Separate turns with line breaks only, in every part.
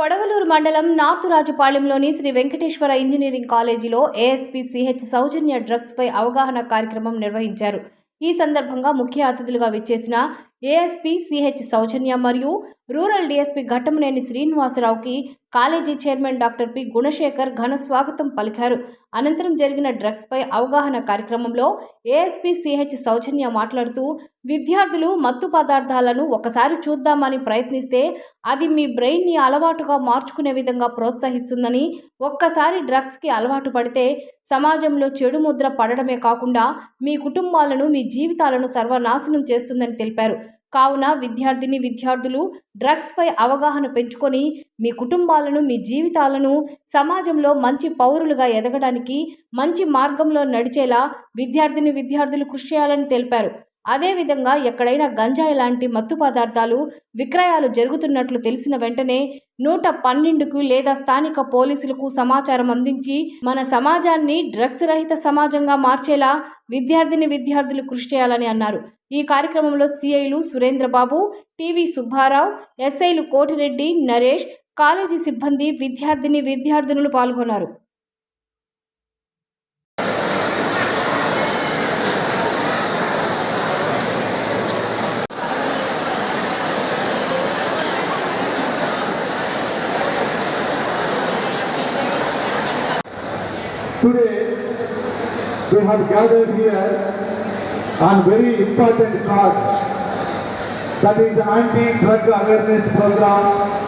కొడవలూరు మండలం నాతురాజుపాలెంలోని శ్రీ వెంకటేశ్వర ఇంజనీరింగ్ కాలేజీలో ఏఎస్పీ సిహెచ్ సౌజన్య డ్రగ్స్పై అవగాహన కార్యక్రమం నిర్వహించారు. ఈ సందర్భంగా ముఖ్య అతిథులుగా విచ్చేసిన ఏఎస్పీ సిహెచ్ సౌజన్య మరియు rural DSP Ghattamaneni శ్రీనివాసరావుకి college chairman doctor P Gunasekhar ఘన స్వాగతం పలికారు. అనంతరం జరిగిన డ్రగ్స్పై అవగాహన కార్యక్రమంలో ఏఎస్పీ సిహెచ్ సౌజన్య మాట్లాడుతూ విద్యార్థులు మత్తు పదార్థాలను ఒకసారి చూద్దామని ప్రయత్నిస్తే అది మీ బ్రెయిన్ని అలవాటుగా మార్చుకునే విధంగా ప్రోత్సహిస్తుందని ఒక్కసారి డ్రగ్స్కి అలవాటు పడితే సమాజంలో చెడు ముద్ర పడడమే కాకుండా మీ కుటుంబాలను మీ జీవితాలను సర్వనాశనం చేస్తుందని తెలిపారు. కావున విద్యార్థిని విద్యార్థులు డ్రగ్స్పై అవగాహన పెంచుకొని మీ కుటుంబాలను మీ జీవితాలను సమాజంలో మంచి పౌరులుగా ఎదగడానికి మంచి మార్గంలో నడిచేలా విద్యార్థిని విద్యార్థులు కృషి చేయాలని తెలిపారు. అదేవిధంగా ఎక్కడైనా గంజాయి లాంటి మత్తు పదార్థాలు విక్రయాలు జరుగుతున్నట్లు తెలిసిన వెంటనే నూట పన్నెండుకు లేదా స్థానిక పోలీసులకు సమాచారం అందించి మన సమాజాన్ని డ్రగ్స్ రహిత సమాజంగా మార్చేలా విద్యార్థిని విద్యార్థులు కృషి చేయాలని అన్నారు. ఈ కార్యక్రమంలో సిఐలు సురేంద్రబాబు టీవీ సుబ్బారావు ఎస్ఐలు కోటిరెడ్డి నరేష్ కాలేజీ సిబ్బంది విద్యార్థిని విద్యార్థినులు పాల్గొన్నారు.
Today, we have gathered here on very important cause. That is anti-drug awareness program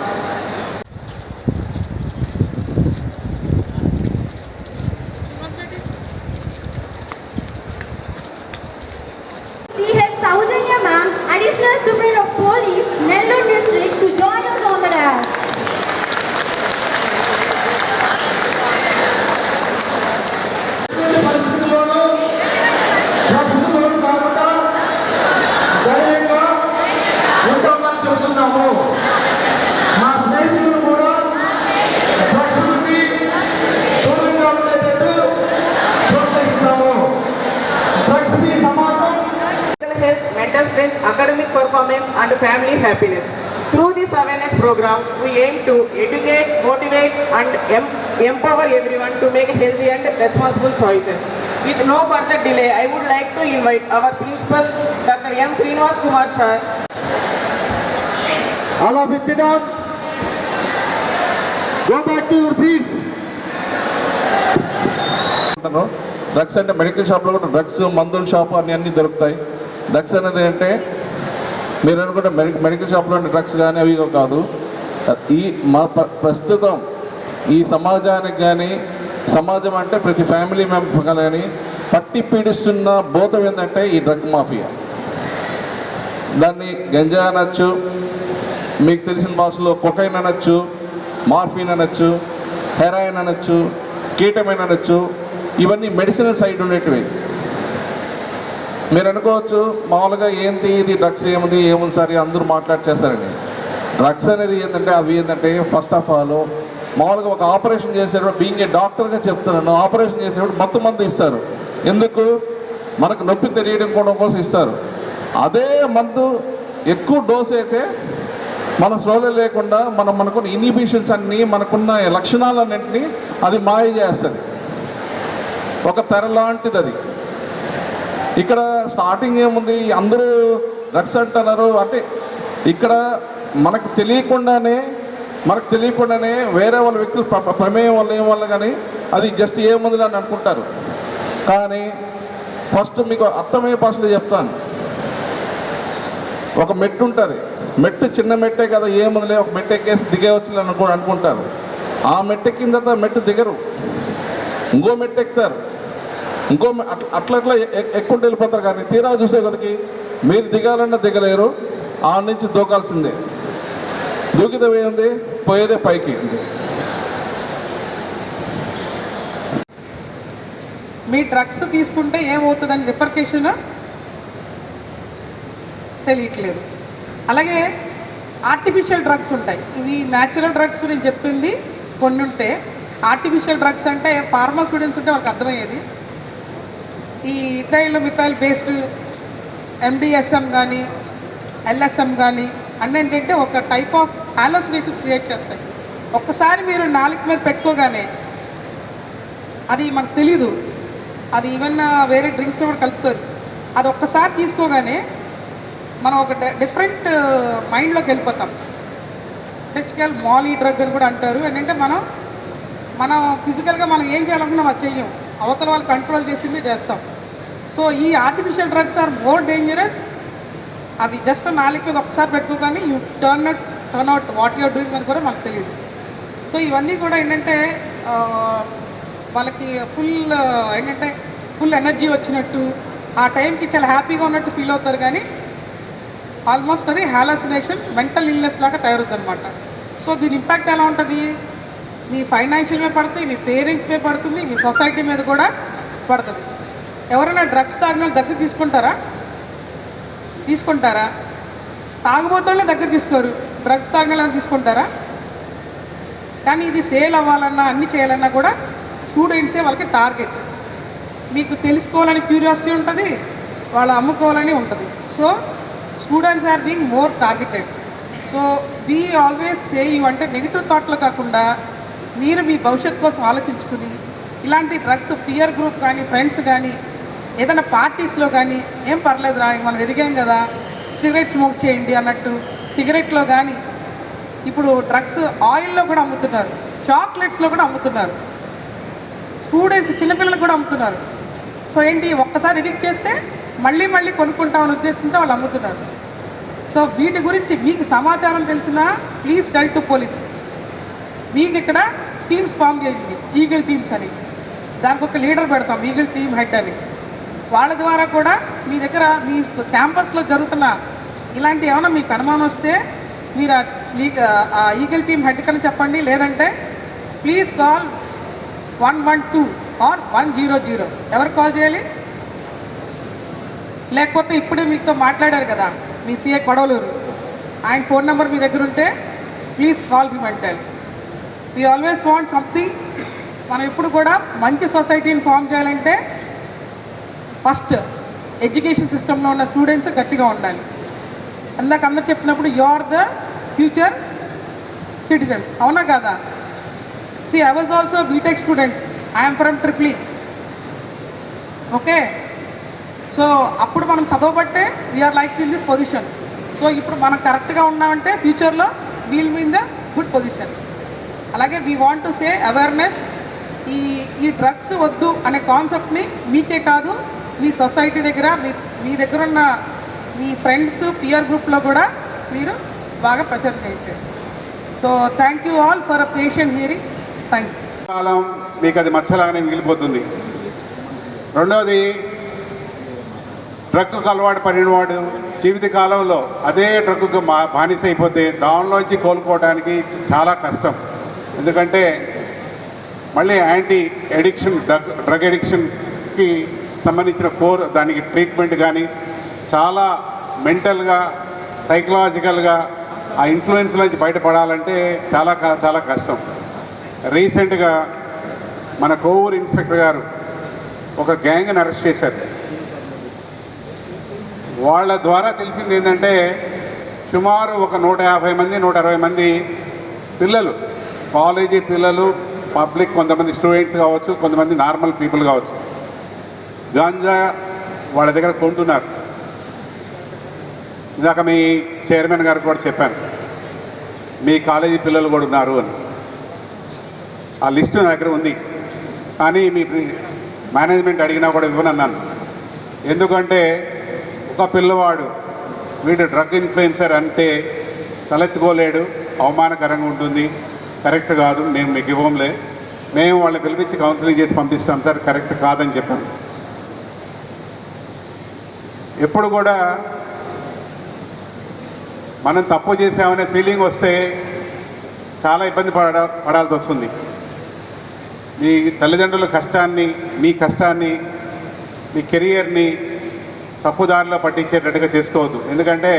happiness. Through this awareness program, we aim to educate, motivate, and em- empower everyone to make healthy and responsible choices. With no further delay, I would like to invite our principal, Dr. M. Srinivas Kumar sir,
All of you sit down. Go back to your seats.
Drugs అంటే medical షాప్లో కూడా drugs మందుల shop అన్ని అన్నీ దొరుకుతాయి drugs అనేది అంటే మీరు అనుకుంటే మెడి మెడికల్ షాప్లో ఉండే డ్రగ్స్ కానీ అవి కాదు. ఈ మా ప్ర- ప్రస్తుతం ఈ సమాజానికి కానీ సమాజం అంటే ప్రతి ఫ్యామిలీ మెంబర్ కానీ పట్టి పీడిస్తున్న బోధం ఏంటంటే ఈ డ్రగ్ మాఫియా. దాన్ని గంజా అనొచ్చు మీకు తెలిసిన భాషలో కొకైన్ అనొచ్చు మార్ఫిన్ అనొచ్చు హెరాయిన్ అనొచ్చు కీటమైన్ అనొచ్చు ఇవన్నీ మెడిసినల్ సైడ్ ఉండేటివి. మీరు అనుకోవచ్చు మామూలుగా ఏంటి ఇది డ్రగ్స్ ఏముంది ఏముంది సరే అందరూ మాట్లాడి చేస్తారని డ్రగ్స్ అనేది ఏంటంటే అవి ఏంటంటే ఫస్ట్ ఆఫ్ ఆల్ మామూలుగా ఒక ఆపరేషన్ చేసేటప్పుడు బీయింగ్ ఏ డాక్టర్గా చెప్తున్నాను ఆపరేషన్ చేసేటప్పుడు మత్తు మంది ఇస్తారు. ఎందుకు? మనకు నొప్పి తెలియడం కూడా కోసం ఇస్తారు. అదే మందు ఎక్కువ డోస్ అయితే మన స్లోలే లేకుండా మనం మనకున్న ఇన్హిబిషన్స్ అన్నీ మనకున్న లక్షణాలన్నింటినీ అది మాయ చేస్తుంది. ఒక తెర లాంటిది అది. ఇక్కడ స్టార్టింగ్ ఏముంది? అందరూ డ్రగ్స్ అంటున్నారు. అంటే ఇక్కడ మనకు తెలియకుండానే మనకు తెలియకుండానే వేరే వాళ్ళ వ్యక్తులు ప్రమేయం వల్ల ఏం వల్ల కానీ అది జస్ట్ ఏముంది అని అనుకుంటారు. కానీ ఫస్ట్ మీకు అర్థమయ్యే భాషలో చెప్తాను. ఒక మెట్టు ఉంటుంది. మెట్టు చిన్న మెట్టే కదా ఏముందిలే ఒక మెట్టు ఎక్కేసి దిగవచ్చు అనుకో అనుకుంటారు. ఆ మెట్టు ఎక్కిన తర్వాత మెట్టు దిగరు. ఇంకో మెట్టు ఎక్కుతారు. ఇంకో అట్లా అట్లా ఎ- వెళ్ళిపోతారు కానీ తీరా చూసే కొద్దికి మీరు దిగాలన్నా దిగలేరు. ఆ నుంచి దూకాల్సిందే. దూకితే ఏముంది? పోయేదే పైకి.
మీ డ్రగ్స్ తీసుకుంటే ఏమవుతుందని రిపర్కేషన్ తెలియట్లేదు. అలాగే ఆర్టిఫిషియల్ డ్రగ్స్ ఉంటాయి. ఇవి న్యాచురల్ డ్రగ్స్ నేను చెప్పింది కొన్ని ఉంటే ఆర్టిఫిషియల్ డ్రగ్స్ అంటే ఫార్మా స్టూడెంట్స్ ఉంటే వాళ్ళకి అర్థమయ్యేది. ఈ ఇథైల్ మిథాయిల్ బేస్డ్ ఎండిఎస్ఎం కానీ ఎల్ఎస్ఎం కానీ అన్నీ ఏంటంటే ఒక టైప్ ఆఫ్ హాలోసినేషన్స్ క్రియేట్ చేస్తాయి. ఒక్కసారి మీరు నాలుగు మీద పెట్టుకోగానే అది మనకు తెలీదు. అది ఈవెన్ వేరే డ్రింక్స్లో కూడా కలుపుతారు. అది ఒక్కసారి తీసుకోగానే మనం ఒక డిఫరెంట్ మైండ్లోకి వెళ్ళిపోతాం. టెక్స్కల్ మాలీ డ్రగ్ అని కూడా అంటారు. ఏంటంటే మనం మనం ఫిజికల్గా మనం ఏం చేయాలనుకున్నా అది చెయ్యం అవతల వాళ్ళు కంట్రోల్ చేసింది చేస్తాం. సో ఈ artificial drugs are more dangerous అవి జస్ట్ నాలుగు మీద ఒకసారి కానీ you turn out turn out what you're doing అని కూడా మనకు తెలియదు. సో ఇవన్నీ కూడా ఏంటంటే వాళ్ళకి ఫుల్ ఏంటంటే ఫుల్ ఎనర్జీ వచ్చినట్టు ఆ టైంకి చాలా హ్యాపీగా ఉన్నట్టు ఫీల్ అవుతారు కానీ ఆల్మోస్ట్ అది హాలసినేషన్ మెంటల్ ఇల్నెస్ లాగా తయారవుతుంది అనమాట సో దీని ఇంపాక్ట్ ఎలా ఉంటుంది? మీ ఫైనాన్షియల్ మీద పడుతుంది మీ పేరెంట్స్ మీద పడుతుంది మీ సొసైటీ మీద కూడా పడుతుంది. ఎవరైనా డ్రగ్స్ తాగిన దగ్గర తీసుకుంటారా? తీసుకుంటారా? తాగుబోతోళ్ళే దగ్గర తీసుకోరు. డ్రగ్స్ తాగిన తీసుకుంటారా? కానీ ఇది సేల్ అవ్వాలన్నా అన్ని చేయాలన్నా కూడా స్టూడెంట్సే వాళ్ళకి టార్గెట్. మీకు తెలుసుకోవాలని క్యూరియాసిటీ ఉంటుంది వాళ్ళు అమ్ముకోవాలని ఉంటుంది. So students are being more targeted. So we always say you అంటే నెగిటివ్ థాట్లో కాకుండా మీరు మీ భవిష్యత్తు కోసం ఆలోచించుకుని ఇలాంటి డ్రగ్స్ పియర్ గ్రూప్ కానీ ఫ్రెండ్స్ కానీ ఏదైనా పార్టీస్లో కానీ ఏం పర్లేదు రా మనం ఎదిగాం కదా సిగరెట్ స్మోక్ చేయండి అన్నట్టు సిగరెట్లో కానీ ఇప్పుడు డ్రగ్స్ ఆయిల్లో కూడా అమ్ముతున్నారు చాక్లెట్స్లో కూడా అమ్ముతున్నారు స్టూడెంట్స్ చిన్నపిల్లలకు కూడా అమ్ముతున్నారు. సో ఏంటి ఒక్కసారి ఎడిక్ట్ చేస్తే మళ్ళీ మళ్ళీ కొనుక్కుంటామని ఉద్దేశంతో వాళ్ళు అమ్ముతున్నారు. సో వీటి గురించి మీకు సమాచారం తెలిసినా ప్లీజ్ టెల్ టు పోలీస్. మీకు ఇక్కడ టీమ్స్ ఫామ్ చేసింది ఈగిల్ టీమ్స్ అని. దానికి ఒక లీడర్ పెడతాం ఈగిల్ టీమ్ హెడ్ అని. వాళ్ళ ద్వారా కూడా మీ దగ్గర మీ క్యాంపస్లో జరుగుతున్న ఇలాంటి ఏమైనా మీకు అనుమానం వస్తే మీరు ఆ ఈగల్ టీమ్ హెడ్ కని చెప్పండి. లేదంటే please call one one two or one zero zero. ఎవరు కాల్ చేయాలి? లేకపోతే ఇప్పుడే మీతో మాట్లాడారు కదా మీ సీఏ కొడవలూరు. ఆయన ఫోన్ నెంబర్ మీ దగ్గర ఉంటే please call me mental. We always want something మనం ఇప్పుడు కూడా మంచి సొసైటీని ఫామ్ చేయాలంటే ఫస్ట్ ఎడ్యుకేషన్ సిస్టంలో ఉన్న స్టూడెంట్స్ గట్టిగా ఉండాలి. అందాక అన్న చెప్పినప్పుడు you are the future citizens అవునా కదా? See I was also BTech student I'm from triple okay so అప్పుడు మనం చదవబట్టే we're like in this position so ఇప్పుడు మనం కరెక్ట్గా ఉన్నామంటే ఫ్యూచర్లో we'll mean the good position అలాగే we want to say awareness ఈ ఈ డ్రగ్స్ వద్దు అనే కాన్సెప్ట్ని మీకే కాదు. మీ సొసైటీ దగ్గర మీ మీ దగ్గర ఉన్న మీ ఫ్రెండ్స్ పియర్ గ్రూప్లో కూడా మీరు బాగా ప్రచారం చేయండి so thank you all for uh patient hearing thank you
కాలం మీకు అది మచ్చలాగానే మిగిలిపోతుంది. రెండవది డ్రగ్కు అలవాటు పడినవాడు జీవిత కాలంలో అదే డ్రగ్కు మా బానిస అయిపోతే దానిలోంచి కోలుకోవడానికి చాలా కష్టం. ఎందుకంటే మళ్ళీ యాంటీ ఎడిక్షన్ డ్రగ్ డ్రగ్ ఎడిక్షన్కి సంబంధించిన కోర్ దానికి ట్రీట్మెంట్ కానీ చాలా మెంటల్గా సైకలాజికల్గా ఆ ఇన్ఫ్లుయెన్స్ నుంచి బయటపడాలంటే చాలా క- చాలా కష్టం. రీసెంట్గా మన కోవూరు ఇన్స్పెక్టర్ గారు ఒక గ్యాంగ్ని అరెస్ట్ చేశారు. వాళ్ళ ద్వారా తెలిసింది ఏంటంటే సుమారు ఒక నూట యాభై మంది నూట అరవై మంది పిల్లలు కాలేజీ పిల్లలు పబ్లిక్ కొంతమంది స్టూడెంట్స్ కావచ్చు కొంతమంది నార్మల్ పీపుల్ కావచ్చు. గాంజా వాళ్ళ దగ్గర కొంటున్నారు. ఇందాక మీ చైర్మన్ గారికి కూడా చెప్పాను. మీ కాలేజీ పిల్లలు కూడా ఉన్నారు అని. ఆ లిస్టు నా దగ్గర ఉంది. కానీ మీ మేనేజ్మెంట్ అడిగినా కూడా ఇవ్వనన్నాను. ఎందుకంటే ఒక పిల్లవాడు వీడు డ్రగ్ ఇన్ఫ్లుయెన్సర్ అంటే తలెత్తుకోలేడు అవమానకరంగా ఉంటుంది. కరెక్ట్ కాదు నేను మీకు ఇవ్వంలే. మేము వాళ్ళని పిలిపించి కౌన్సిలింగ్ చేసి పంపిస్తాం సార్ కరెక్ట్ కాదని చెప్పాను. ఎప్పుడు కూడా మనం తప్పు చేసామనే ఫీలింగ్ వస్తే చాలా ఇబ్బంది పడ పడాల్సి వస్తుంది. మీ తల్లిదండ్రుల కష్టాన్ని మీ కష్టాన్ని మీ కెరియర్ని తప్పుదారిలో పట్టించేటట్టుగా చేసుకోవద్దు. ఎందుకంటే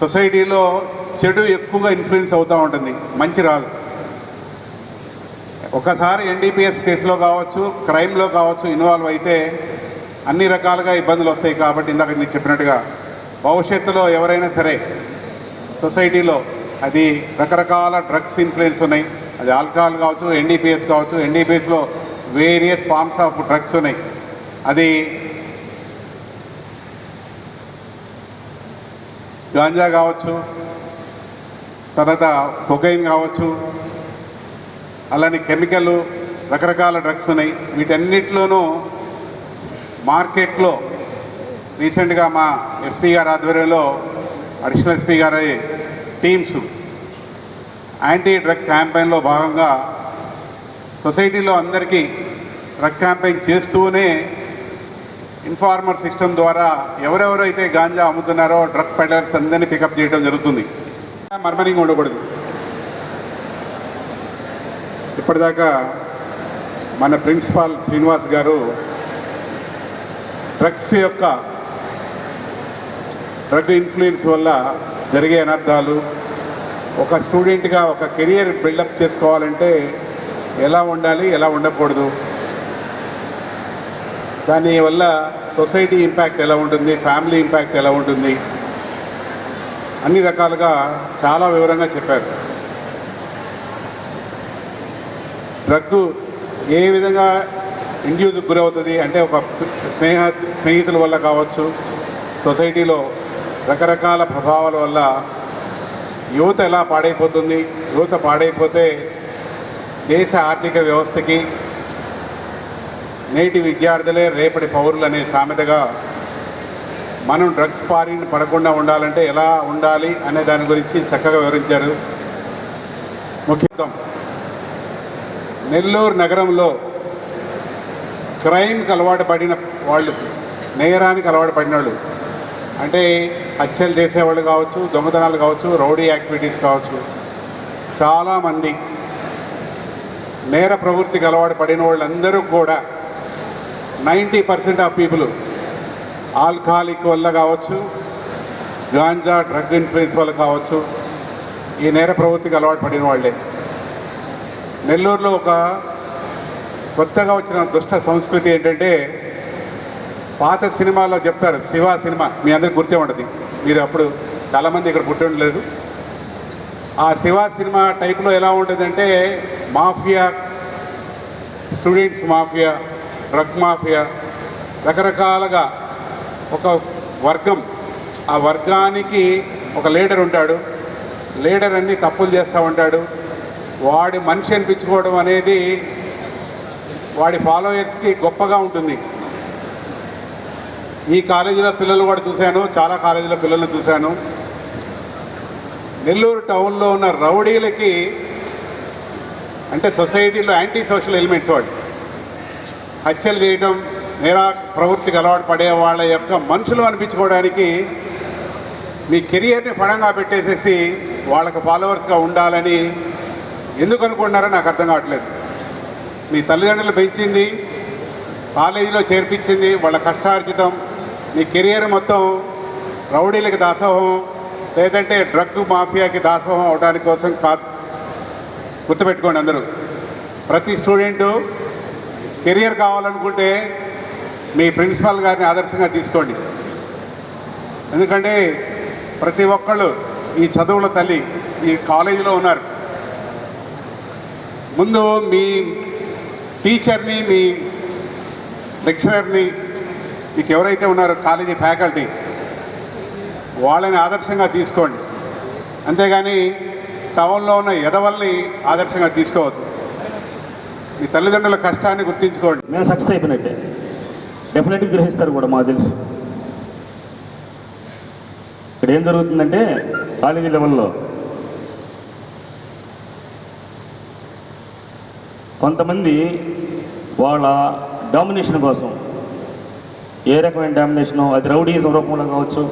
సొసైటీలో చెడు ఎక్కువగా ఇన్ఫ్లుయెన్స్ అవుతూ ఉంటుంది. మంచి రాదు. ఒకసారి ఎన్డీపీఎస్ కేసులో కావచ్చు క్రైమ్లో కావచ్చు ఇన్వాల్వ్ అయితే అన్ని రకాలుగా ఇబ్బందులు వస్తాయి కాబట్టి ఇందాక నీకు చెప్పినట్టుగా భవిష్యత్తులో ఎవరైనా సరే సొసైటీలో అది రకరకాల డ్రగ్స్ ఇన్ఫ్లుయెన్స్ ఉన్నాయి. అది ఆల్కహాల్ కావచ్చు ఎన్డీపీఎస్ కావచ్చు ఎన్డీపీఎస్లో వేరియస్ ఫార్మ్స్ ఆఫ్ డ్రగ్స్ ఉన్నాయి. అది గాంజా కావచ్చు తర్వాత కొకైన్ కావచ్చు అలానే కెమికల్ రకరకాల డ్రగ్స్ ఉన్నాయి. వీటన్నిటిలోనూ మార్కెట్లో రీసెంట్గా మా ఎస్పీ గారి ఆధ్వర్యంలో అడిషనల్ ఎస్పీ గారి టీమ్స్ యాంటీ డ్రగ్ క్యాంపెయిన్లో భాగంగా సొసైటీలో అందరికీ డ్రగ్ క్యాంపెయిన్ చేస్తూనే ఇన్ఫార్మర్ సిస్టమ్ ద్వారా ఎవరెవరైతే గాంజా అమ్ముతున్నారో డ్రగ్ పెడలర్స్ అందరినీ పికప్ చేయడం జరుగుతుంది. మర్మరింగ్ ఉండకూడదు. ఇప్పటిదాకా మన ప్రిన్సిపాల్ శ్రీనివాస్ గారు డ్రగ్స్ యొక్క డ్రగ్ ఇన్ఫ్లుయెన్స్ వల్ల జరిగే అనర్థాలు ఒక స్టూడెంట్గా ఒక కెరియర్ బిల్డప్ చేసుకోవాలంటే ఎలా ఉండాలి ఎలా ఉండకూడదు? దానివల్ల సొసైటీ ఇంపాక్ట్ ఎలా ఉంటుంది ఫ్యామిలీ ఇంపాక్ట్ ఎలా ఉంటుంది? అన్ని రకాలుగా చాలా వివరంగా చెప్పారు. డ్రగ్ ఏ విధంగా ఇండ్యూస్కి గురవుతుంది అంటే ఒక స్నేహ స్నేహితుల వల్ల కావచ్చు. సొసైటీలో రకరకాల ప్రభావాల వల్ల యువత ఎలా పాడైపోతుంది? యువత పాడైపోతే దేశ ఆర్థిక వ్యవస్థకి నేటి విద్యార్థులే రేపటి పౌరులు అనే సామెతగా మనం డ్రగ్స్ పారిన పడకుండా ఉండాలంటే ఎలా ఉండాలి అనే దాని గురించి చక్కగా వివరించారు. ముఖ్యంగా నెల్లూరు నగరంలో క్రైమ్కి అలవాటు పడిన వాళ్ళు నేరానికి అలవాటు పడిన వాళ్ళు అంటే హత్యలు చేసేవాళ్ళు కావచ్చు దొంగతనాలు కావచ్చు రౌడీ యాక్టివిటీస్ కావచ్చు. చాలామంది నేర ప్రవృత్తికి అలవాటు పడిన వాళ్ళందరూ కూడా ninety percent of people alcoholic వల్ల కావచ్చు గాంజా డ్రగ్ ఇన్ఫ్లుయెన్స్ వల్ల కావచ్చు ఈ నేర ప్రవృత్తికి అలవాటు పడిన వాళ్ళే. నెల్లూరులో ఒక కొత్తగా వచ్చిన దుష్ట సంస్కృతి ఏంటంటే పాత సినిమాలో చెప్తారు శివ సినిమా మీ అందరికి గుర్తే ఉండదు మీరు అప్పుడు చాలామంది ఇక్కడ పుట్టి ఉండలేదు. ఆ శివ సినిమా టైప్లో ఎలా ఉంటుందంటే mafia students mafia drug mafia రకరకాలుగా ఒక వర్గం ఆ వర్గానికి ఒక లీడర్ ఉంటాడు. లీడర్ అన్ని తప్పులు చేస్తూ ఉంటాడు. వాడి మనిషి అనిపించుకోవడం అనేది వాడి ఫాలోయర్స్కి గొప్పగా ఉంటుంది. ఈ కాలేజీలో పిల్లలు కూడా చూశాను చాలా కాలేజీలో పిల్లల్ని చూశాను. నెల్లూరు టౌన్లో ఉన్న రౌడీలకి అంటే సొసైటీలో యాంటీ సోషల్ ఎలిమెంట్స్ వాడు. హత్యలు చేయడం నేరా ప్రవృత్తికి అలవాటు పడే వాళ్ళ యొక్క మనుషులు అనిపించుకోవడానికి మీ కెరియర్ని పణంగా పెట్టేసేసి వాళ్ళకి ఫాలోవర్స్గా ఉండాలని ఎందుకు అనుకుంటున్నారో నాకు అర్థం కావట్లేదు. మీ తల్లిదండ్రులు పెంచింది కాలేజీలో చేర్పించింది వాళ్ళ కష్టార్జితం మీ కెరియర్ మొత్తం రౌడీలకి దాసోహం లేదంటే డ్రగ్ మాఫియాకి దాసోహం అవడానికి కోసం కా గుర్తుపెట్టుకోండి అందరూ. ప్రతి స్టూడెంటు కెరియర్ కావాలనుకుంటే మీ ప్రిన్సిపాల్ గారిని ఆదర్శంగా తీసుకోండి. ఎందుకంటే ప్రతి ఒక్కళ్ళు ఈ చదువుల తల్లి ఈ కాలేజీలో ఉన్నారు. ముందు మీ టీచర్ని మీ లెక్చరర్ని మీకు ఎవరైతే ఉన్నారో కాలేజీ ఫ్యాకల్టీ వాళ్ళని ఆదర్శంగా తీసుకోండి. అంతేగాని టౌన్లో ఉన్న ఎదవల్ని ఆదర్శంగా తీసుకోవద్దు. మీ తల్లిదండ్రుల కష్టాన్ని గుర్తించుకోండి.
మేము సక్సెస్ అయిపోయినట్టే. డెఫినెట్గా గ్రహిస్తారు కూడా మాకు తెలుసు. ఇక్కడ ఏం జరుగుతుందంటే కాలేజీ లెవెల్లో కొంతమంది వాళ్ళ డామినేషన్ కోసం ఏ రకమైన డామినేషను అది రౌడీజం రూపంలో కావచ్చు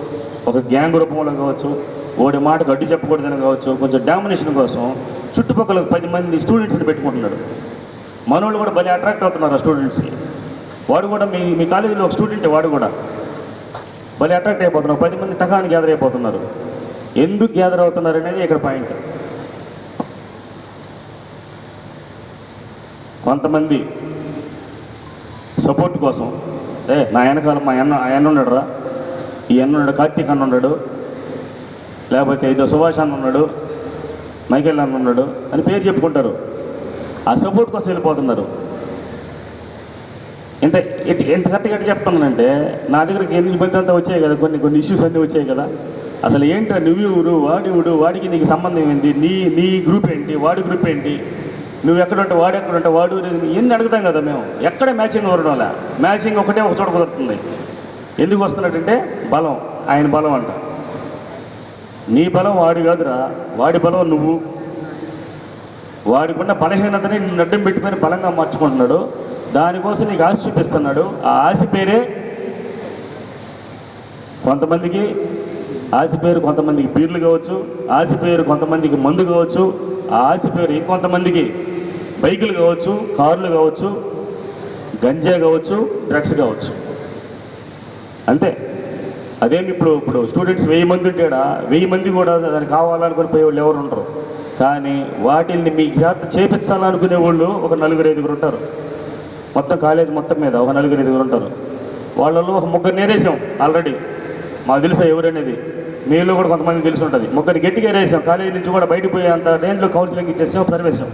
ఒక గ్యాంగ్ రూపంలో కావచ్చు ఓడి మాటకు అడ్డు చెప్పకూడదని కావచ్చు కొంచెం డామినేషన్ కోసం చుట్టుపక్కల పది మంది స్టూడెంట్స్ని పెట్టుకుంటున్నాడు మనోళ్ళు కూడా భలే అట్రాక్ట్ అవుతున్నారు ఆ స్టూడెంట్స్కి వాడు కూడా మీ మీ కాలేజీలో ఒక స్టూడెంట్ వాడు కూడా. భలే అట్రాక్ట్ అయిపోతున్నారు. పది మంది టకాన్ని గ్యాదర్ అయిపోతున్నారు. ఎందుకు గ్యాదర్ అవుతున్నారు అనేది ఇక్కడ పాయింట్ కొంతమంది సపోర్ట్ కోసం. ఏ నా వెనకాల మా అన్న ఆయన ఉన్నాడురా. ఉన్నాడు రా ఈ అన్న ఉన్నాడు కార్తీక్ అన్న ఉన్నాడు. లేకపోతే ఇదో సుభాష్ అన్న ఉన్నాడు. మైకేల్ అన్న ఉన్నాడు అని పేరు చెప్పుకుంటారు. ఆ సపోర్ట్ కోసం వెళ్ళిపోతున్నారు. ఇంత ఇట్- ఎంత కరెక్ట్గా చెప్తున్నానంటే నా దగ్గరికి ఎన్ని ఇబ్బంది అంతా వచ్చాయి కదా కొన్ని కొన్ని ఇష్యూస్ అన్నీ వచ్చాయి కదా. అసలు ఏంటో నువ్వు వాడివుడు వాడి వాడికి నీకు సంబంధం ఏంటి? నీ నీ గ్రూప్ ఏంటి? వాడి గ్రూప్ ఏంటి? నువ్వు ఎక్కడ ఉంటే వాడు ఎక్కడ ఉంటే వాడు ఎన్ని అడుగుతాం కదా మేము? ఎక్కడ మ్యాచింగ్ వరడంలే మ్యాచింగ్ ఒకటే ఒక చోట కుదురుతుంది. ఎందుకు వస్తున్నట్టంటే బలం. ఆయన బలం అంట. నీ బలం వాడి కాదురా. వాడి బలం నువ్వు. వాడికున్న బలహీనతని నిన్ను అడ్డం బలంగా మార్చుకుంటున్నాడు. దానికోసం నీకు ఆశ చూపిస్తున్నాడు. ఆ ఆశ పేరే కొంతమందికి ఆశ పేరు కొంతమందికి పీర్లు కావచ్చు ఆశ పేరు కొంతమందికి మందు కావచ్చు ఆ ఆశ పేరు ఇంకొంతమందికి బైకులు కావచ్చు కార్లు కావచ్చు గంజా కావచ్చు డ్రగ్స్ కావచ్చు. అంతే. అదేమి ఇప్పుడు ఇప్పుడు స్టూడెంట్స్ వెయ్యి మంది ఉంటాడా వెయ్యి మంది కూడా దానికి కావాలనుకుని పోయేవాళ్ళు ఎవరు ఉండరు. కానీ వాటిల్ని మీ చేత చేపించాలనుకునే వాళ్ళు ఒక నలుగురు ఐదుగురు ఉంటారు. మొత్తం కాలేజ్ మొత్తం మీద ఒక నలుగురు ఐదుగురు ఉంటారు. వాళ్ళలో ఒక ముగ్గురు నేరేసాం ఆల్రెడీ. మాకు తెలుసా ఎవరనేది మీలో కూడా కొంతమంది తెలిసి ఉంటుంది. ముగ్గురు గట్టిగా వేసాం కాలేజీ నుంచి కూడా బయటకు పోయే అంత రేంజ్లో కౌన్సిలింగ్ ఇచ్చేసాం సర్వేసాం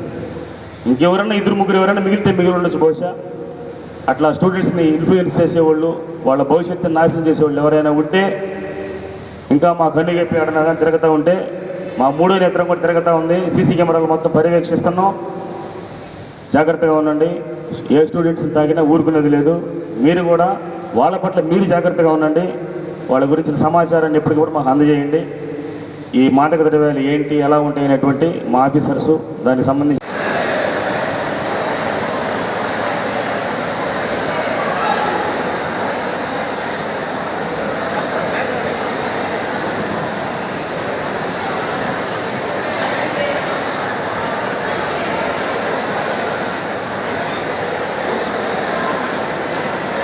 ఇంకెవరన్నా ఇద్దరు ముగ్గురు ఎవరైనా మిగిలితే మిగిలి ఉండొచ్చు బహుశా. అట్లా స్టూడెంట్స్ని ఇన్ఫ్లుయెన్స్ చేసేవాళ్ళు వాళ్ళ భవిష్యత్తుని నాశనం చేసేవాళ్ళు ఎవరైనా ఉంటే ఇంకా మా కన్ను చెప్పి ఎక్కడన్నా తిరుగుతూ ఉంటే మా మూడో నేత్రం కూడా తిరుగుతూ ఉంది. సీసీ కెమెరాలు మొత్తం పర్యవేక్షిస్తున్నాం. జాగ్రత్తగా ఉండండి. ఏ స్టూడెంట్స్ని తాగినా ఊరుకునేది లేదు. మీరు కూడా వాళ్ళ పట్ల మీరు జాగ్రత్తగా ఉండండి. వాళ్ళ గురించిన సమాచారాన్ని ఎప్పటికీ కూడా మాకు అందజేయండి. ఈ మాటక ద్రవ్యాలు ఏంటి ఎలా ఉంటాయి అనేటువంటి మా ఆఫీసర్సు దానికి సంబంధించి